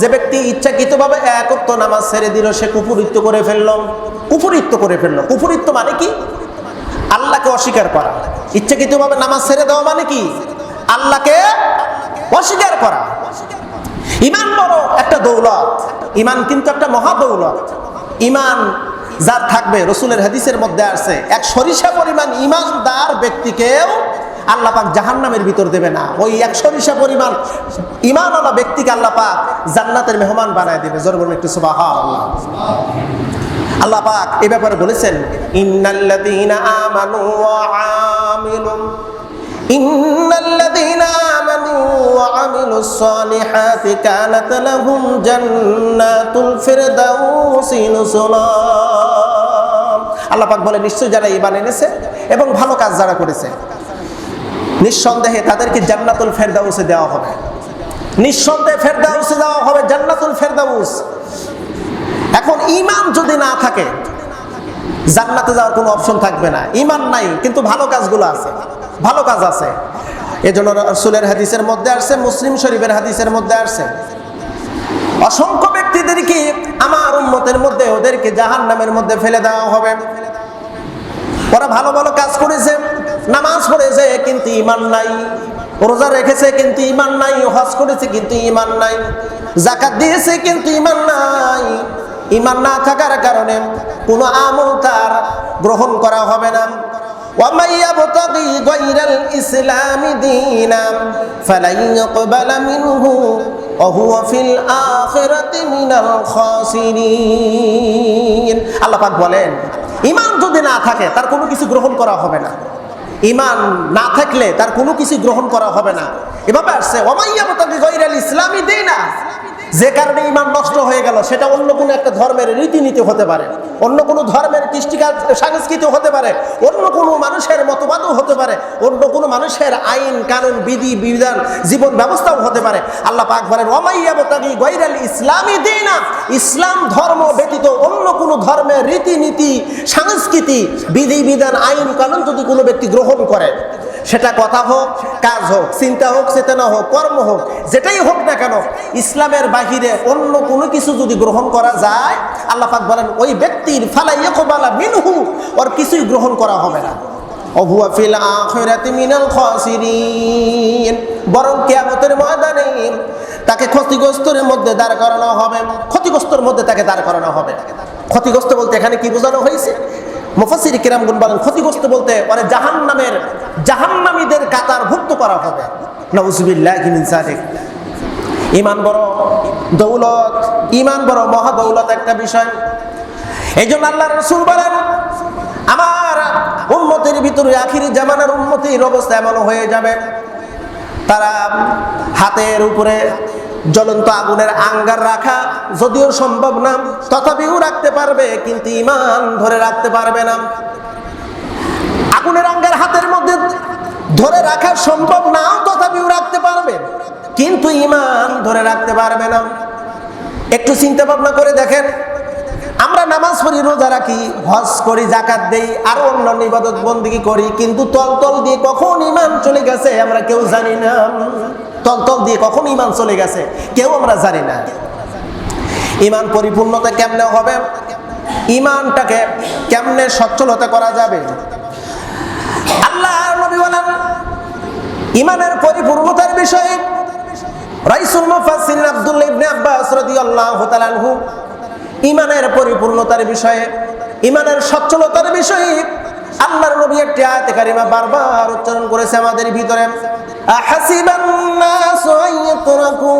যে ব্যক্তি ইচ্ছাকৃতভাবে একত্ব নামাজ ছেড়ে দিল, সে কুপুরিত্ব করে ফেলল। কুপুরিত্ব করে ফেলল। কুপুরিত্ব মানে কি? আল্লাহকে অস্বীকার করা। ইচ্ছাকৃতভাবে নামাজ ছেড়ে দেওয়া মানে কি? আল্লাহকে অস্বীকার করা। ইমান বড় একটা দৌলত। ইমান কিন্তু একটা মহা দৌলত। ইমান যার থাকবে, রসুলের হাদিসের মধ্যে আছে এক সরিষা পরিমাণ ইমানদার ব্যক্তিকেও আল্লাহ পাক জাহান্নামের ভিতর দেবে না। ওই একশো সরিষা পরিমাণ ইমানওয়ালা ব্যক্তিকে আল্লাহ পাক জান্নাতের মেহমান বানায় দেবে। জোর বলুন একটু সুবাহ আল্লাহ পাক এই ব্যাপারে বলেছেন, ইন্নাল্লাযীনা আমানু বলে, নিশ্চয় যারা ঈমান এনেছে এবং ভালো কাজ যারা করেছে নিঃসন্দেহে তাদেরকে জান্নাতুল ফেরদাউসে দেওয়া হবে। নিঃসন্দেহে ফেরদাউসে দেওয়া হবে জান্নাতুল ফেরদাউস। এখন ইমান যদি না থাকে, জান্নাতে যাওয়ার কোনো অপশন থাকবে না। ইমান নাই, কিন্তু ভালো কাজগুলো আছে। ভালো কাজ আছে। এজন্য রসুলের হাদিসের মধ্যে আসছে, মুসলিম শরীফের হাদিসের মধ্যে আসছে। অসংখ্য ব্যক্তিদেরকে আমার উম্মতের মধ্যে, ওদেরকে জাহান নামের মধ্যে ফেলে দেওয়া হবে। ওরা ভালো ভালো কাজ করেছে। নামাজ পড়েছে কিন্তু ইমান নাই রোজা রেখেছে কিন্তু ইমান নাই হজ করেছে কিন্তু ইমান নাই জাকাত দিয়েছে কিন্তু ইমান নাই ইমান না থাকার কারণে কোনো আমল তার গ্রহণ করা হবে না ومن يبتغي غير الإسلام دينا فلن يقبل منه وهو في الآخرة من الخاسرين আল্লাহ পাক বলেন ইমান যদি না থাকে তার কোনো কিছু গ্রহণ করা হবে না ইমান না থাকলে তার কোনো কিছু গ্রহণ করা হবে না। এভাবে আসছে ওমাইয়া মোতাবি গৈরাল ইসলামী দেই না যে কারণে ইমান নষ্ট হয়ে গেল, সেটা অন্য কোনো একটা ধর্মের রীতিনীতি হতে পারে, অন্য কোনো ধর্মের কৃষ্টিকাজ সংস্কৃতি হতে পারে, অন্য কোনো মানুষের মতবাদও হতে পারে, অন্য কোনো মানুষের আইন, কানুন, বিধি, বিধান, জীবন ব্যবস্থাও হতে পারে। আল্লাহ পাক বলেন ওমাইয়া মোতাবি গৈরাল ইসলামী দেই না ইসলাম ধর্ম ব্যতীত কোনো ধর্মের রীতিনীতি, সংস্কৃতি বিধি বিধান আইন, কানুন যদি কোনো ব্যক্তি গ্রহণ করে, সেটা কথা হোক, কাজ হোক, চিন্তা হোক, চেতনা হোক, কর্ম হোক, যেটাই হোক না কেন, ইসলামের বাহিরে অন্য কোনো কিছু যদি গ্রহণ করা যায়, আল্লাহ পাক বলেন, ওই ব্যক্তির ফালাই একবালা মিনহু, ওর কিছুই গ্রহণ করা হবে না। অহুয়া ফিল আখিরাতি বরং কিয়ামতের ময়দানে তাকে ক্ষতিগ্রস্তের মধ্যে দাঁড় করানো হবে ক্ষতিগ্রস্তর মধ্যে তাকে দাঁড় করানো হবে। ক্ষতিগ্রস্ত বলতে এখানে কি বোঝানো হয়েছে? মুফাসির কিরাম গুন বলেন, ক্ষতিগ্রস্ত বলতে মানে জাহান নামের জাহান্নামীদের কাতার ভুক্ত করা হবে। নউজুবিল্লাহ ইমান বড় দৌলত, ইমান বড় মহা দৌলত একটা বিষয়। এই জন্য আল্লাহ রসুল বলেন, আমার উন্মতির ভিতরে আখিরি জামানার উন্মতির অবস্থা এমন হয়ে যাবে। তারা হাতের উপরে জ্বলন্ত আগুনের আঙ্গার রাখা যদিও সম্ভব না, তথাপিও রাখতে পারবে, কিন্তু ইমান ধরে রাখতে পারবে না। আগুনের আঙ্গার হাতের মধ্যে ধরে রাখা সম্ভব নাও তথাপিও রাখতে পারবে, কিন্তু ইমান ধরে রাখতে পারবে না। একটু চিন্তা ভাবনা করে দেখেন আমরা নামাজ পড়ি, রোজা রাখি, হজ করি জাকাত দেই, আরও অন্য নিবাদত বন্দিগি করি, কিন্তু তল তল দিয়ে কখন ইমান চলে গেছে আমরা কেউ জানি না। তল তল দিয়ে কখন ইমান চলে গেছে কেউ আমরা জানি না। ইমান পরিপূর্ণতা কেমনে হবে? ইমানটাকে কেমনে সচ্ছলতা করা যাবে? আল্লাহ নবী বলেন ইমানের পরিপূর্ণতার বিষয়ে রাইসুল মুফাসসির আব্দুল্লাহ ইবনে আব্বাস রাদিয়াল্লাহু তাআলা আনহু ইমানের পরিপূর্ণতার বিষয়ে, ইমানের সচ্ছলতার বিষয়ে আল্লাহর নবী একটি আয়াতে কারিমা বারবার উচ্চারণ করেছে আমাদের ভিতরে। আহাসিবান নাসু আইয়াতরাকু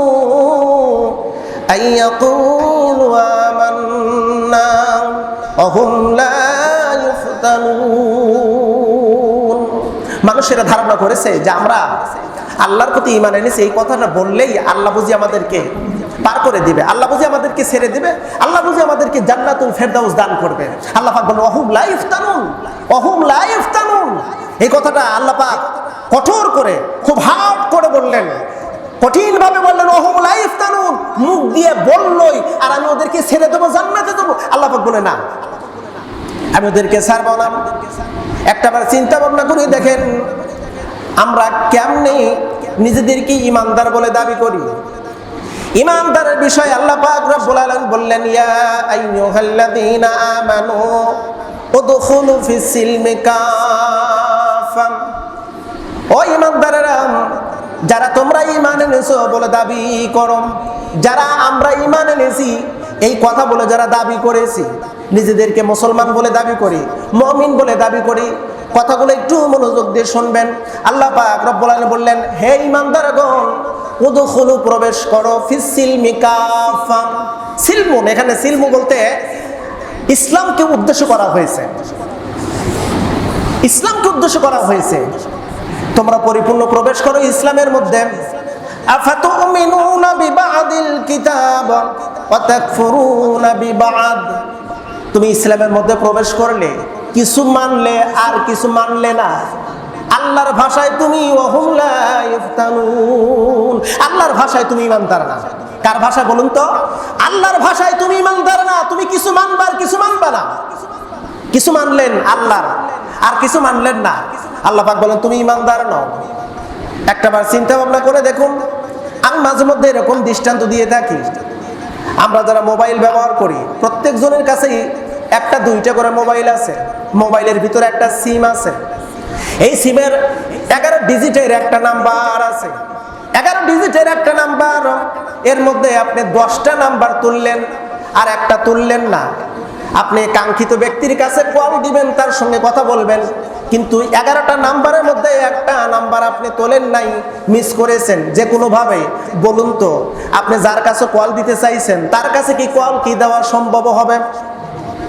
আইয়াকুলু আমান্না ওহুম লা ইফতানুন। মানুষেরা ধারণা করেছে যে আমরা আল্লাহর প্রতি ইমান এনেছি, এই কথাটা বললেই আল্লাহ বুঝি আমাদেরকে পার করে দিবে। আল্লাহ বুঝি আমাদেরকে ছেড়ে দিবে। আল্লাহ বুঝি আমাদেরকে জান্নাতুল ফেরদাউস দান করবে। আল্লাহ পাক বলল অহুম লাইফ তানুন অহুম লাইফ তানুন এই কথাটা আল্লাহ পাক কঠোর করে, খুব হার্ড করে বললেন। কঠিন ভাবে বললেন, অহুম লাইফ তানুন মুখ দিয়ে বললই, আর আমি ওদেরকে ছেড়ে দেবো, জান্নাতে দেবো। আল্লাহ পাক বলে, না, আমি ওদেরকে ছাড়বো না। একটা বার চিন্তা ভাবনা করে দেখেন আমরা কেমনে নিজেদেরকে ইমানদার বলে দাবি করি? ইমানদারের বিষয়ে আল্লাহ পাক রব্বুল আলামিন বললেন, ইয়া আইয়ুহাল্লাযীনা আমানু উদখুলু ফিস সিলমি কাফাম ও ইমানদারেরা, যারা তোমরা ইমান এনেছো বলে দাবি করো। যারা আমরা ইমান এনেছি এই কথা বলে যারা দাবি করেছি, নিজেদেরকে মুসলমান বলে দাবি করি, মমিন বলে দাবি করি, কথাগুলো একটু মনোযোগ দিয়ে শুনবেন। আল্লাহ পাক বললেন, হে ইমানদারগণ উদখুলু প্রবেশ করো ফিস সিলমি কাফাম সিলমুন, এখানে সিলমু বলতে ইসলামকে উদ্দেশ্য করা হয়েছে। ইসলামকে উদ্দেশ্য করা হয়েছে। তোমরা পরিপূর্ণ প্রবেশ করো ইসলামের মধ্যে। তুমি ইসলামের মধ্যে প্রবেশ করলে কিছু মানলে আর কিছু মানলে না। আল্লাহর ভাষায় তুমি আল্লাহর ভাষায় তুমি ইমানদার না। কার ভাষায় বলুন তো? আল্লাহর ভাষায় তুমি ইমানদার না, তুমি কিছু মানবা আর কিছু মানবা না। কিছু মানলেন আল্লাহর, আর কিছু মানলেন না। আল্লাহ পাক বলেন, তুমি ইমানদার নও। একটাবার চিন্তা ভাবনা করে দেখুন, আমি মাঝে মধ্যে এরকম দৃষ্টান্ত দিয়ে থাকি। আমরা যারা মোবাইল ব্যবহার করি প্রত্যেক জনের কাছেই একটা, দুইটা করে মোবাইল আছে। মোবাইলের ভিতরে একটা সিম আছে। এই সিমের এগারো ডিজিটের একটা নাম্বার আছে। এগারো ডিজিটের একটা নাম্বার, এর মধ্যে আপনি দশটা নাম্বার তুললেন আর একটা তুললেন না। আপনি কাঙ্ক্ষিত ব্যক্তির কাছে কল দিবেন, তার সঙ্গে কথা বলবেন। কিন্তু এগারোটা নাম্বারের মধ্যে একটা নাম্বার আপনি তোলেন নাই মিস করেছেন যে কোনোভাবে বলুন তো, আপনি যার কাছে কল দিতে চাইছেন, তার কাছে কি কল কি দেওয়া সম্ভব হবে?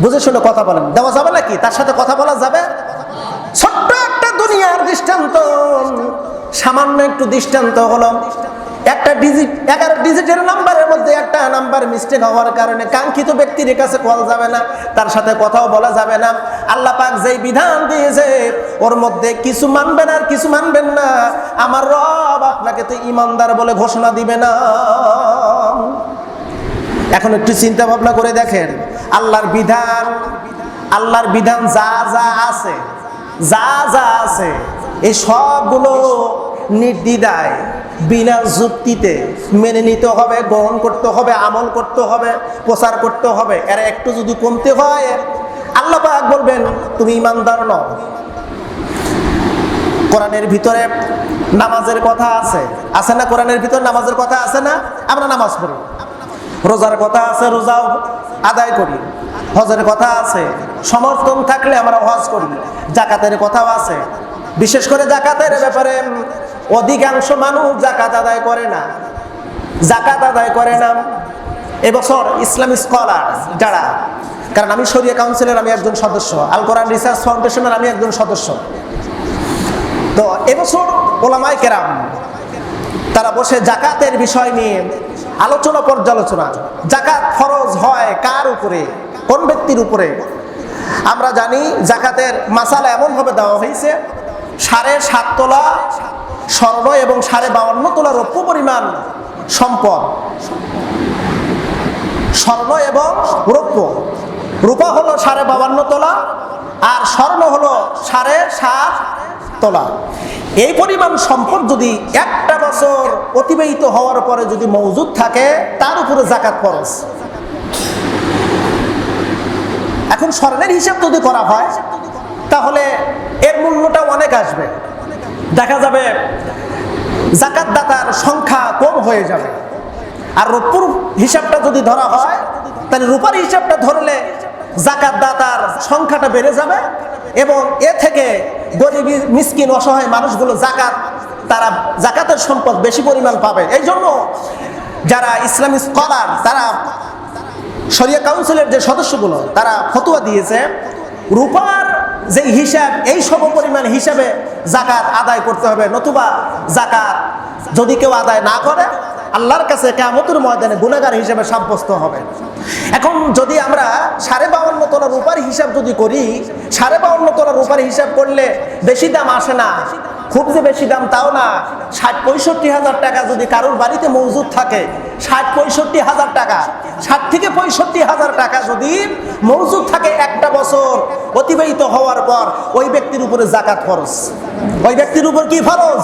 বুঝে শুনে কথা বলেন। দেওয়া যাবে নাকি? তার সাথে কথা বলা যাবে? ছোট্ট একটা দুনিয়ার দৃষ্টান্ত। সামান্য একটু দৃষ্টান্ত হলো। একটা ডিজিট এগারো ডিজিটের নাম্বারের মধ্যে একটা নাম্বার মিস্টেক হওয়ার কারণে কাঙ্ক্ষিত ব্যক্তির কাছে কল যাবে না, তার সাথে কথাও বলা যাবে না। আল্লাহ পাক যেই বিধান দিয়েছে, ওর মধ্যে কিছু মানবেন আর কিছু মানবেন না। আমার রব আপনাকে তো ইমানদার বলে ঘোষণা দিবে না। এখন একটু চিন্তা ভাবনা করে দেখেন, আল্লাহর বিধান আল্লাহর বিধান যা যা আছে, যা যা আছে এই সবগুলো নির্দ্বিধায়। বিনা যুক্তিতে মেনে নিতে হবে, গ্রহণ করতে হবে, আমল করতে হবে, প্রচার করতে হবে। এর একটু যদি কমতে হয়, আল্লাহ পাক বলবেন, তুমি ইমানদার নও। কোরআনের ভিতরে নামাজের কথা আছে। আছে না কোরআনের ভিতরে নামাজের কথা আছে না? আমরা নামাজ পড়ি। রোজার কথা আছে, রোজাও আদায় করি। হজের কথা আছে। সমর্থন থাকলে আমরা হজ করি। জাকাতের কথাও আছে। বিশেষ করে জাকাতের ব্যাপারে অধিকাংশ মানুষ জাকাত আদায় করে না। জাকাত আদায় করে না। এবছর ইসলামী স্কলার যারা, কারণ আমি শরিয়া কাউন্সিলের আমি একজন সদস্য, আল কোরআন রিসার্চ ফাউন্ডেশনের আমি একজন সদস্য। তো এবছর ওলামাই কেরাম, তারা বসে জাকাতের বিষয় নিয়ে আলোচনা পর্যালোচনা জাকাত খরচ হয় কার উপরে, কোন ব্যক্তির উপরে? আমরা জানি জাকাতের মাসালা এমনভাবে দেওয়া হয়েছে, সাড়ে সাত তোলা স্বর্ণ এবং সাড়ে বাউন্ন তোলা রৌপ্য পরিমাণ সম্পদ। স্বর্ণ এবং রৌপ্য। রূপা হলো সাড়ে বাবান্ন তোলা আর স্বর্ণ হলো সাড়ে সাত তোলা। এই পরিমাণ সম্পদ যদি একটা বছর অতিবাহিত হওয়ার পরে যদি মজুদ থাকে, তার উপরে জাকাত খরচ এখন স্বর্ণের হিসাব যদি করা হয়, তাহলে এর মূল্যটা অনেক আসবে। দেখা যাবে জাকাত দাতার সংখ্যা কম হয়ে যাবে। আর রূপুর হিসাবটা যদি ধরা হয়, তাহলে রূপার হিসাবটা ধরলে জাকাত দাতার সংখ্যাটা বেড়ে যাবে এবং এ থেকে গরিব, মিসকিন, অসহায় মানুষগুলো জাকাত, তারা জাকাতের সম্পদ বেশি পরিমাণ পাবে। এই জন্য যারা ইসলামী স্কলার, তারা শরিয়া কাউন্সিলের যে সদস্যগুলো, তারা ফতুয়া দিয়েছে, রূপার যে হিসাব, এই সম পরিমাণ হিসাবে জাকাত আদায় করতে হবে, নতুবা জাকাত যদি কেউ আদায় না করে, আল্লাহর কাছে কেমতুর ময়দানে গুণাগার হিসেবে সাব্যস্ত হবে। এখন যদি আমরা সাড়ে বাউন্ন তোলা রূপার হিসাব যদি করি, সাড়ে বাউন্ন তোলা রূপার হিসাব করলে বেশি দাম আসে না। খুব যে বেশি দাম তাও না। ষাট পঁয়ষট্টি হাজার টাকা যদি কারোর বাড়িতে মজুদ থাকে, ষাট পঁয়ষট্টি হাজার টাকা। ষাট থেকে পঁয়ষট্টি হাজার টাকা যদি মজুদ থাকে একটা বছর, অতিবাহিত হওয়ার পর ওই ব্যক্তির উপরে জাকাত খরচ ওই ব্যক্তির উপর কি ফরজ?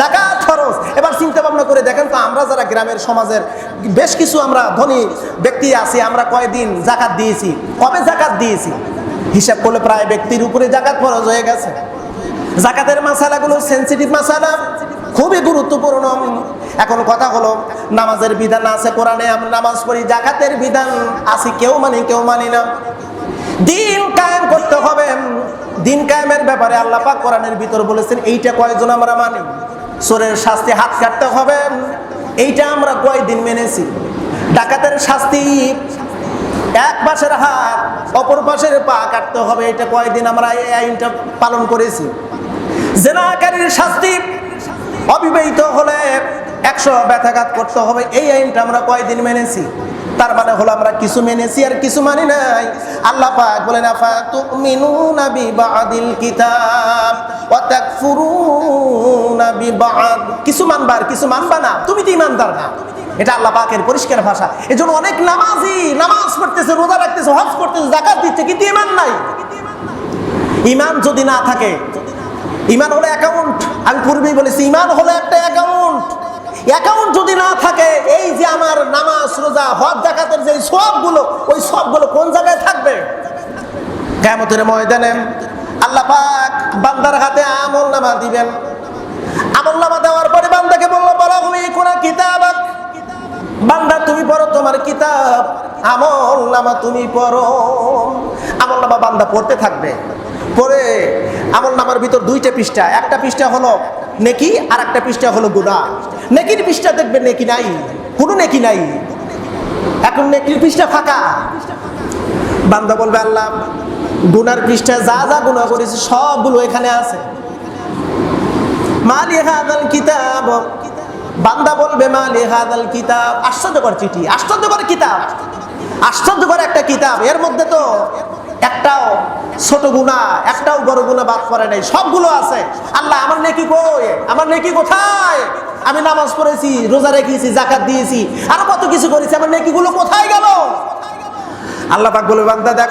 জাকাত ফরজ। এবার চিন্তা ভাবনা করে দেখেন তো, আমরা যারা গ্রামের সমাজের বেশ কিছু আমরা ধনী ব্যক্তি আছি, আমরা কয়দিন জাকাত দিয়েছি? কবে জাকাত দিয়েছি? হিসাব করলে প্রায় ব্যক্তির উপরে জাকাত ফরজ হয়ে গেছে। জাকাতের মাসালাগুলো সেন্সিটিভ মাসালা, খুবই গুরুত্বপূর্ণ। এখন কথা হলো, নামাজের বিধান আছে কোরআনে, আমরা নামাজ পড়ি, জাকাতের বিধান আছে কেউ মানি কেউ মানি না। দিন কায়েম করতে হবে। দিন কায়েমের ব্যাপারে আল্লাহ পাক কোরআনের ভিতর বলেছেন, এইটা কয়জন আমরা মানি? চোরের শাস্তি হাত কাটতে হবে। এইটা আমরা কয়দিন মেনেছি? ডাকাতের শাস্তি, এক পাশের হাত, অপর পাশের পা কাটতে হবে। এটা কয়দিন আমরা এই আইনটা পালন করেছি? জেনাকারীর শাস্তি অবিবাহিত হলে একশো ব্যথাঘাত করতে হবে, এই আইনটা আমরা কয়দিন মেনেছি? তার মানে হলো আমরা কিছু মেনেছি আর কিছু মানি নাই। আল্লাহ পাক বলেন আফা তুমিনুনা বিবাদিল কিতাব ওয়া তাকফুরুনা বিবাদ। কিছু মানবা আর কিছু মানবা না, তুমি তো ইমানদার না। এটা আল্লাহ পাকের পরিষ্কার ভাষা। এজন্য অনেক নামাজি নামাজ পড়তেছে, রোজা রাখতেছে, হজ করতেছে জাকাত দিচ্ছে, কিন্তু ইমান নাই। ইমান যদি না থাকে ইমান হলো অ্যাকাউন্ট আমি পূর্বেই বলেছি, ইমান হলো একটা অ্যাকাউন্ট অ্যাকাউন্ট যদি না থাকে, এই যে আমার নামাজ, রোজা, হজ জাকাতের যে সবগুলো, ওই সবগুলো কোন জায়গায় থাকবে? কেমতের ময়দানে আল্লাহ পাক বান্দার হাতে আমল নামা দিবেন। আমল নামা দেওয়ার পরে বান্দাকে বলল, বলা হবে কোন কিতাব বান্দা, তুমি পড়ো তোমার কিতাব। আমল নামা তুমি পড়ো। আমল নামা বান্দা পড়তে থাকবে। পরে আমল নামার ভিতর দুইটা পৃষ্ঠা। একটা পৃষ্ঠা হলো নেকি আর একটা পৃষ্ঠা হলো গুণা নেকির পৃষ্ঠা দেখবে নেকি নাই, কোনো নেকি নাই। এখন নেকির পৃষ্ঠা ফাঁকা। বান্দা বলবে, আল্লাহ, গুনার পৃষ্ঠায় যা যা গুণা করেছে সবগুলো এখানে আছে। মালি হাদাল কিতাব। বান্দা বলবে, মালি কিতাব। আশ্চর্যকর চিঠি, আশ্চর্যকর কিতাব। আশ্চর্যকর একটা কিতাব। এর মধ্যে তো একটাও ছোট গুণা, একটাও বড় গুণা বাদ করে নাই। সবগুলো আছে। আল্লাহ আমার নেকি কই? আমার নেকি কোথায়? আমি নামাজ পড়েছি, রোজা রেখেছি জাকাত দিয়েছি, আরও কত কিছু করেছি, আমার নেকিগুলো কোথায় গেল? আল্লাহ পাক বলে, বান্দা, দেখো